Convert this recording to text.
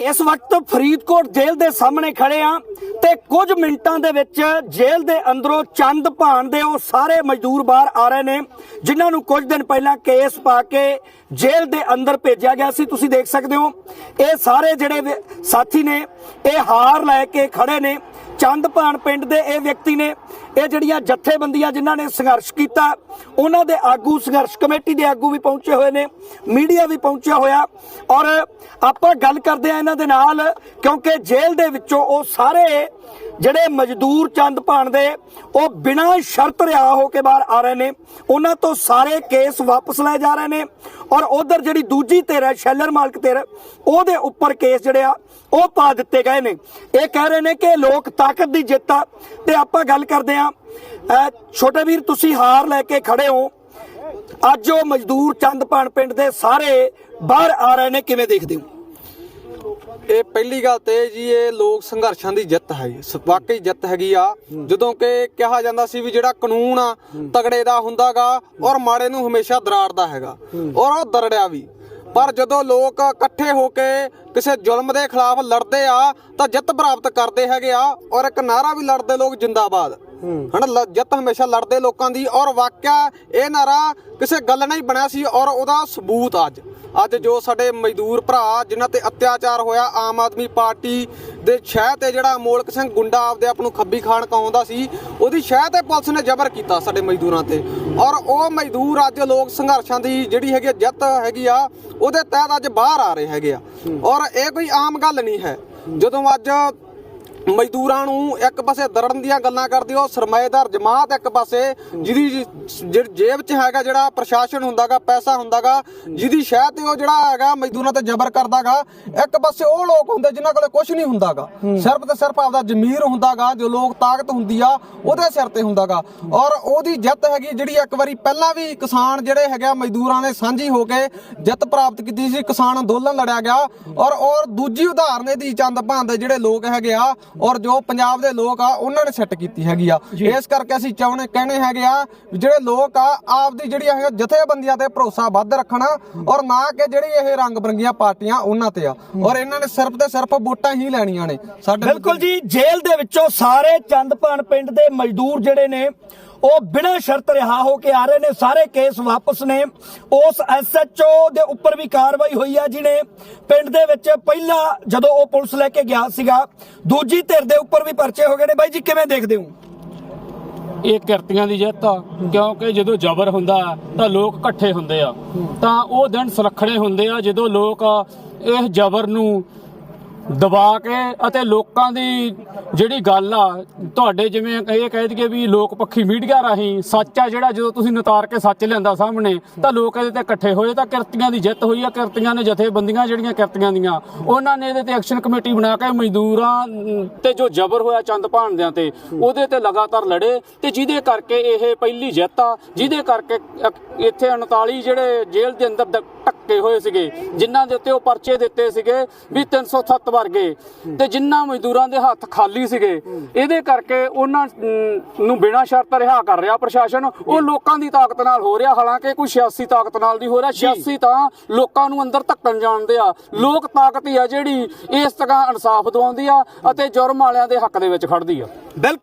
ਇਸ ਵਕਤ ਫਰੀਦਕੋਟ ਜੇਲ੍ਹ ਦੇ ਸਾਹਮਣੇ ਖੜੇ ਆ ਤੇ ਕੁਝ ਮਿੰਟਾਂ ਦੇ ਵਿੱਚ ਜੇਲ੍ਹ ਦੇ ਅੰਦਰੋਂ ਚੰਦ ਭਾਣ ਦੇ ਉਹ ਸਾਰੇ ਮਜ਼ਦੂਰ ਬਾਹਰ ਆ ਰਹੇ ਨੇ, ਜਿਨ੍ਹਾਂ ਨੂੰ ਕੁਝ ਦਿਨ ਪਹਿਲਾਂ ਕੇਸ ਪਾ ਕੇ ਜੇਲ੍ਹ ਦੇ ਅੰਦਰ ਭੇਜਿਆ ਗਿਆ ਸੀ। ਤੁਸੀਂ ਦੇਖ ਸਕਦੇ ਹੋ, ਇਹ ਸਾਰੇ ਜਿਹੜੇ ਸਾਥੀ ਨੇ, ਇਹ ਹਾਰ ਲੈ ਕੇ ਖੜੇ ਨੇ। ਚੰਦ ਭਾਣ ਪਿੰਡ ਦੇ ਇਹ ਵਿਅਕਤੀ ਨੇ ਇਹ ਜਿਹੜੀਆਂ ਜਥੇਬੰਦੀਆਂ ਜਿਨ੍ਹਾਂ ਨੇ ਸੰਘਰਸ਼ ਕੀਤਾ, ਉਹਨਾਂ ਦੇ ਆਗੂ ਸੰਘਰਸ਼ ਕਮੇਟੀ ਦੇ ਆਗੂ ਵੀ ਪਹੁੰਚੇ ਹੋਏ ਨੇ, ਮੀਡੀਆ ਵੀ ਪਹੁੰਚਿਆ ਹੋਇਆ। ਔਰ ਆਪਾਂ ਗੱਲ ਕਰਦੇ ਆ ਇਹਨਾਂ ਦੇ ਨਾਲ, ਕਿਉਂਕਿ ਜੇਲ੍ਹ ਦੇ ਵਿੱਚੋਂ ਉਹ ਸਾਰੇ ਜਿਹੜੇ ਮਜ਼ਦੂਰ ਚੰਦ ਭਾਣ ਦੇ, ਉਹ ਬਿਨਾਂ ਸ਼ਰਤ ਰਿਹਾ ਹੋ ਕੇ ਬਾਹਰ ਆ ਰਹੇ ਨੇ, ਉਹਨਾਂ ਤੋਂ ਸਾਰੇ ਕੇਸ ਵਾਪਸ ਲਏ ਜਾ ਰਹੇ ਨੇ ਔਰ ਉਧਰ ਜਿਹੜੀ ਦੂਜੀ ਧਿਰ ਹੈ, ਸ਼ੈਲਰ ਮਾਲਕ ਧਿਰ, ਉਹਦੇ ਉੱਪਰ ਕੇਸ ਜਿਹੜੇ ਆ, ਉਹ ਪਾ ਦਿੱਤੇ ਗਏ ਨੇ। ਇਹ ਕਹਿ ਰਹੇ ਨੇ ਕਿ ਲੋਕ ਤਾਕਤ ਦੀ ਜਿੱਤ ਆ। ਤੇ ਆਪਾਂ ਗੱਲ ਕਰਦੇ ਆ ਛੋਟੇ ਵੀਰ, ਤੁਸੀਂ ਹਾਰ ਲੈ ਕੇ ਖੜੇ ਹੋ। ਅੱਜ ਉਹ ਮਜ਼ਦੂਰ ਚੰਦ ਭਾਣ ਪਿੰਡ ਦੇ ਸਾਰੇ ਬਾਹਰ ਆ ਰਹੇ ਨੇ, ਕਿਵੇਂ ਦੇਖਦੇ ਹੋ? ਇਹ ਪਹਿਲੀ ਗੱਲ ਤੇ ਜੀ ਇਹ ਲੋਕ ਸੰਘਰਸ਼ਾਂ ਦੀ ਜਿੱਤ ਹੈ ਵਾਕਈ ਜਿੱਤ ਹੈਗੀ ਆ। ਜਦੋਂ ਕਿ ਕਿਹਾ ਜਾਂਦਾ ਸੀ ਵੀ ਜਿਹੜਾ ਕਾਨੂੰਨ ਆ ਤਗੜੇ ਦਾ ਹੁੰਦਾਗਾ ਔਰ ਮਾੜੇ ਨੂੰ ਹਮੇਸ਼ਾ ਦਰਾੜਦਾ ਹੈਗਾ। ਔਰ ਉਹ ਦਰੜਿਆ ਵੀ। ਪਰ ਜਦੋਂ ਲੋਕ ਇਕੱਠੇ ਹੋ ਕੇ ਕਿਸੇ ਜ਼ੁਲਮ ਦੇ ਖਿਲਾਫ ਲੜਦੇ ਆ ਤਾਂ ਜਿੱਤ ਪ੍ਰਾਪਤ ਕਰਦੇ ਹੈਗੇ ਆ ਔਰ ਇੱਕ ਨਾਰਾ ਵੀ ਲੜਦੇ ਲੋਕ ਜਿੰਦਾਬਾਦ। ਹਨਾ ਜਿੱਤ ਹਮੇਸ਼ਾ ਲੜਦੇ ਲੋਕਾਂ ਦੀ ਔਰ ਵਾਕਿਆ ਇਹ ਨਾਰਾ ਕਿਸੇ ਗੱਲ ਨਹੀਂ ਬਣਿਆ ਸੀ ਔਰ ਉਹਦਾ ਸਬੂਤ ਅੱਜ। ਅੱਜ ਜੋ ਸਾਡੇ ਮਜ਼ਦੂਰ ਭਰਾ ਜਿਨ੍ਹਾਂ ਤੇ ਅਤਿਆਚਾਰ ਹੋਇਆ, ਆਮ ਆਦਮੀ ਪਾਰਟੀ ਦੇ ਸ਼ਹਿ ਤੇ ਜਿਹੜਾ ਅਮੋਲਕ ਸਿੰਘ ਗੁੰਡਾ ਆਪਦੇ ਆਪ ਨੂੰ ਖੱਬੀ ਖਾਨ ਕਹਾਉਂਦਾ ਸੀ, ਉਹਦੀ ਸ਼ਹਿ ਤੇ ਪੁਲਿਸ ਨੇ ਜ਼ਬਰ ਕੀਤਾ ਸਾਡੇ ਮਜ਼ਦੂਰਾਂ ਤੇ। ਔਰ ਉਹ ਮਜ਼ਦੂਰ ਅੱਜ ਲੋਕ ਸੰਘਰਸ਼ਾਂ ਦੀ ਜਿਹੜੀ ਹੈਗੀ ਆ ਜਿੱਤ ਹੈਗੀ ਆ, ਉਹਦੇ ਤਹਿਤ ਅੱਜ ਬਾਹਰ ਆ ਰਹੇ ਹੈਗੇ ਆ। ਔਰ ਇਹ ਕੋਈ ਆਮ ਗੱਲ ਨਹੀਂ ਹੈ। ਜਦੋਂ ਅੱਜ ਮਜ਼ਦੂਰਾਂ ਨੂੰ ਇੱਕ ਪਾਸੇ ਦਰੜਨ ਦੀਆਂ ਗੱਲਾਂ ਕਰਦੇ ਉਹ ਸਰਮਾਏਦਾਰ ਜਮਾਤ ਇੱਕ ਪਾਸੇ, ਜਿਹਦੀ ਜੇਬ 'ਚ ਹੈਗਾ ਜਿਹੜਾ ਪ੍ਰਸ਼ਾਸਨ ਹੁੰਦਾਗਾ, ਪੈਸਾ ਹੁੰਦਾਗਾ, ਜਿਹਦੀ ਸ਼ਹਿ ਤੇ ਉਹ ਜਿਹੜਾ ਹੈਗਾ ਮਜ਼ਦੂਰਾਂ ਤੇ ਜ਼ਬਰ ਕਰਦਾਗਾ, ਇੱਕ ਪਾਸੇ ਉਹ ਲੋਕ ਹੁੰਦੇ ਜਿਨ੍ਹਾਂ ਕੋਲੇ ਕੁਝ ਨਹੀਂ ਹੁੰਦਾਗਾ। ਸਿਰਫ ਤੇ ਸਿਰਫ ਆਪਦਾ ਜ਼ਮੀਰ ਹੁੰਦਾਗਾ, ਜੋ ਲੋਕ ਤਾਕਤ ਹੁੰਦੀ ਆ, ਉਹਦੇ ਸਿਰ ਤੇ ਹੁੰਦਾਗਾ। ਔਰ ਉਹਦੀ ਜਿੱਤ ਹੈਗੀ ਜਿਹੜੀ ਇੱਕ ਵਾਰੀ ਪਹਿਲਾਂ ਵੀ ਕਿਸਾਨ ਜਿਹੜੇ ਹੈਗੇ ਆ ਮਜ਼ਦੂਰਾਂ ਨੇ ਸਾਂਝੀ ਹੋ ਕੇ ਜਿੱਤ ਪ੍ਰਾਪਤ ਕੀਤੀ ਸੀ, ਕਿਸਾਨ ਅੰਦੋਲਨ ਲੜਿਆ ਗਿਆ। ਔਰ ਔਰ ਦੂਜੀ ਉਦਾਹਰਨ ਇਹਦੀ ਚੰਦ ਭਾਂ ਦੇ ਜਿਹੜੇ ਲੋਕ ਹੈਗੇ ਆ ਔਰ ਜੋ ਪੰਜਾਬ ਦੇ ਲੋਕ ਆ ਉਹਨਾਂ ਨੇ ਸੈੱਟ ਕੀਤੀ ਹੈਗੀ ਆ। ਇਸ ਕਰਕੇ ਅਸੀਂ ਚਾਹੁੰਦੇ ਕਹਿੰਦੇ ਹੈਗੇ ਆ ਵੀ ਜਿਹੜੇ ਲੋਕ ਆ ਆਪਦੀ ਜਿਹੜੀ ਹੈਗਾ ਜਥੇਬੰਦੀਆਂ ਤੇ ਭਰੋਸਾ ਵੱਧ ਰੱਖਣਾ ਔਰ ਨਾ ਕਿ ਜਿਹੜੀ ਇਹ ਰੰਗ ਬਰੰਗੀਆਂ ਪਾਰਟੀਆਂ ਉਹਨਾਂ ਤੇ ਆ। ਔਰ ਇਹਨਾਂ ਨੇ ਸਿਰਫ ਤੇ ਸਿਰਫ ਵੋਟਾਂ ਹੀ ਲੈਣੀਆਂ ਨੇ। ਸਾਡੇ ਬਿਲਕੁਲ ਜੀ ਜੇਲ੍ਹ ਦੇ ਵਿੱਚੋਂ ਸਾਰੇ ਚੰਦਪਾਨ ਪਿੰਡ ਦੇ ਮਜ਼ਦੂਰ ਜਿਹੜੇ ਨੇ ਉਹ ਬਿਨਾਂ ਸ਼ਰਤ ਰਿਹਾ ਹੋ ਕੇ ਆ ਰਹੇ ਨੇ, ਸਾਰੇ ਕੇਸ ਵਾਪਸ ਨੇ। ਉਸ ਐਸਐਚਓ ਦੇ ਉੱਪਰ ਵੀ ਕਾਰਵਾਈ ਹੋਈ ਆ ਜਿਹਨੇ ਪਿੰਡ ਦੇ ਵਿੱਚ ਪਹਿਲਾਂ ਜਦੋਂ ਉਹ ਪੁਲਿਸ ਲੈ ਕੇ ਗਿਆ ਸੀਗਾ, ਦੂਜੀ ਧਿਰ ਦੇ ਉੱਪਰ ਵੀ ਪਰਚੇ ਹੋ ਗਏ ਨੇ। ਬਾਈ ਜੀ, ਕਿਵੇਂ ਦੇਖਦੇ ਹੋ? ਇਹ ਕਿਰਤੀਆਂ ਦੀ ਜਿੱਤ ਆ, ਕਿਉਂਕਿ ਜਦੋਂ ਜ਼ਬਰ ਹੁੰਦਾ ਤਾਂ ਲੋਕ ਇਕੱਠੇ ਹੁੰਦੇ ਆ। ਤਾਂ ਉਹ ਦਿਨ ਸੁਰੱਖਣੇ ਹੁੰਦੇ ਆ, ਜਦੋਂ ਲੋਕ ਇਸ ਜ਼ਬਰ ਨੂੰ ਦਬਾ ਕੇ ਅਤੇ ਲੋਕਾਂ ਦੀ ਜਿਹੜੀ ਗੱਲ ਆ, ਤੁਹਾਡੇ ਜਿਵੇਂ ਇਹ ਕਹਿ ਦਈਏ ਵੀ ਲੋਕ ਪੱਖੀ ਮੀਡੀਆ ਰਾਹੀਂ ਸੱਚ ਆ ਜਿਹੜਾ ਜਦੋਂ ਤੁਸੀਂ ਨਤਾਰ ਕੇ ਸੱਚ ਲਿਆਂਦਾ ਸਾਹਮਣੇ, ਤਾਂ ਲੋਕ ਇਹਦੇ ਤੇ ਇਕੱਠੇ ਹੋਏ, ਤਾਂ ਕਿਰਤੀਆਂ ਦੀ ਜਿੱਤ ਹੋਈ ਆ, ਕਿਰਤੀਆਂ ਨੇ ਜਥੇਬੰਦੀਆਂ ਜਿਹੜੀਆਂ ਕਿਰਤੀਆਂ ਦੀਆਂ, ਉਹਨਾਂ ਨੇ ਇਹਦੇ ਤੇ ਐਕਸ਼ਨ ਕਮੇਟੀ ਬਣਾ ਕੇ ਮਜ਼ਦੂਰਾਂ ਤੇ ਜੋ ਜ਼ਬਰ ਹੋਇਆ ਚੰਦ ਭਾਣਦਿਆਂ ਤੇ, ਉਹਦੇ ਤੇ ਲਗਾਤਾਰ ਲੜੇ ਤੇ ਜਿਹਦੇ ਕਰਕੇ ਇਹ ਪਹਿਲੀ ਜਿੱਤ ਆ, ਜਿਹਦੇ ਕਰਕੇ ਇੱਥੇ 39 ਜਿਹੜੇ ਜੇਲ੍ਹ ਦੇ ਅੰਦਰ ਟੱਕੇ ਹੋਏ ਸੀਗੇ ਜਿਨ੍ਹਾਂ ਦੇ ਉੱਤੇ ਉਹ ਪਰਚੇ ਦਿੱਤੇ ਸੀਗੇ ਵੀ 307 ਵਰਗੇ। ਤੇ ਜਿਨ੍ਹਾਂ ਮਜ਼ਦੂਰਾਂ ਦੇ ਹੱਥ ਖਾਲੀ ਸੀਗੇ ਇਹਦੇ ਕਰਕੇ ਉਹਨਾਂ ਨੂੰ ਬਿਨਾਂ ਸ਼ਰਤ ਰਿਹਾ ਕਰ ਰਿਹਾ ਪ੍ਰਸ਼ਾਸਨ। ਉਹ ਲੋਕਾਂ ਦੀ ਤਾਕਤ ਨਾਲ ਹੋ ਰਿਹਾ ਹਾਲਾਂਕਿ ਕੋਈ ਸਿਆਸੀ ਤਾਕਤ ਨਾਲ ਨਹੀਂ ਹੋ ਰਿਹਾ। ਸਿਆਸੀ ਤਾਂ ਲੋਕਾਂ ਨੂੰ ਅੰਦਰ ਧੱਕਣ ਜਾਣਦੇ ਆ। ਲੋਕ ਤਾਕਤ ਹੀ ਆ ਜਿਹੜੀ ਇਸ ਤਰ੍ਹਾਂ ਇਨਸਾਫ ਦਵਾਉਂਦੀ ਆ ਅਤੇ ਜੁਰਮ ਵਾਲਿਆਂ ਦੇ ਹੱਕ ਦੇ ਵਿੱਚ ਖੜਦੀ ਆ। ਬਿਲਕੁਲ।